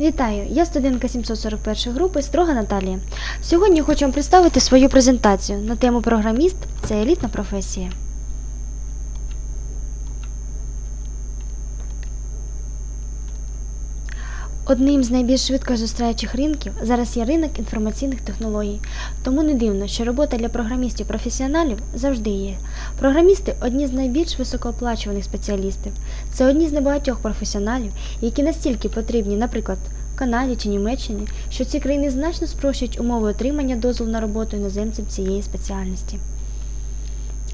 Вітаю! Я студентка 741 групи Строга Наталія. Сьогодні хочу вам представити свою презентацію на тему програміст це елітна професія. Одним з найбільш швидко зростаючих ринків зараз є ринок інформаційних технологій. Тому не дивно, що робота для програмістів-професіоналів завжди є. Програмісти одні з найбільш високооплачуваних спеціалістів. Це одні з небагатьох професіоналів, які настільки потрібні, наприклад, в Канаді чи Німеччині, що ці країни значно спрощують умови отримання дозволу на роботу іноземцям цієї спеціальності.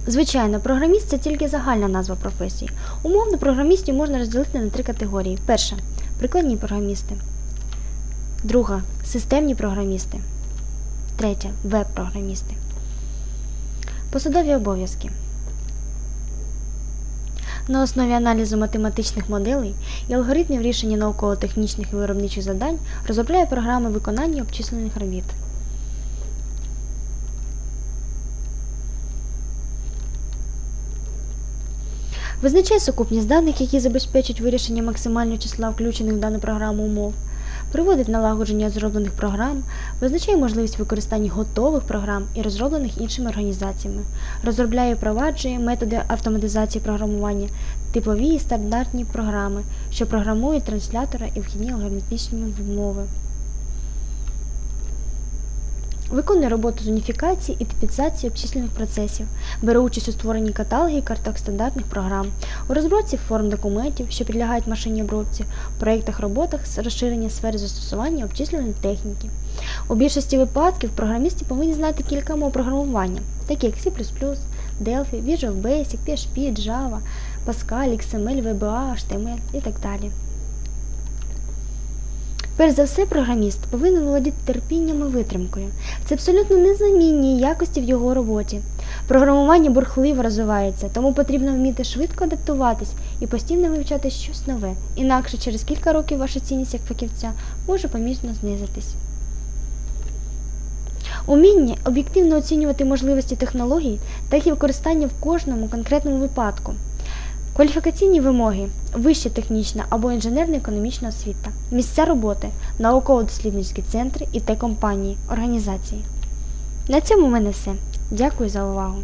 Звичайно, програміст це тільки загальна назва професії. Умовно програмістів можна розділити на три категорії. Перша прикладні програмісти. Друга системні програмісти. Третя веб-програмісти. Посадові обов'язки. На основі аналізу математичних моделей і алгоритмів рішення науково-технічних і виробничих завдань розробляє програми виконання обчислених робіт. Визначає сукупність даних, які забезпечують вирішення максимального числа включених в дану програму умов, приводить налагодження зроблених програм, визначає можливість використання готових програм і розроблених іншими організаціями, розробляє і впроваджує методи автоматизації програмування, типові і стандартні програми, що програмують транслятора і вхідні алгоритмічні вмови. Виконує роботу з уніфікації і типізації обчислених процесів, бере участь у створенні каталогів і карток стандартних програм, у розробці форм документів, що підлягають машинній обробці, проєктах роботах з розширення сфери застосування обчисленої техніки. У більшості випадків програмісти повинні знати кілька мов програмування, такі як C++, Delphi, Visual Basic, PHP, Java, Pascal, XML, VBA, HTML і так далі. Перш за все, програміст повинен володіти терпінням і витримкою. Це абсолютно незамінні якості в його роботі. Програмування бурхливо розвивається, тому потрібно вміти швидко адаптуватись і постійно вивчати щось нове. Інакше через кілька років ваша цінність як фахівця може помітно знизитись. Уміння об'єктивно оцінювати можливості технологій та їх використання в кожному конкретному випадку. Кваліфікаційні вимоги вища технічна або інженерно-економічна освіта, місця роботи, науково-дослідницькі центри і те компанії, організації. На цьому в мене все. Дякую за увагу.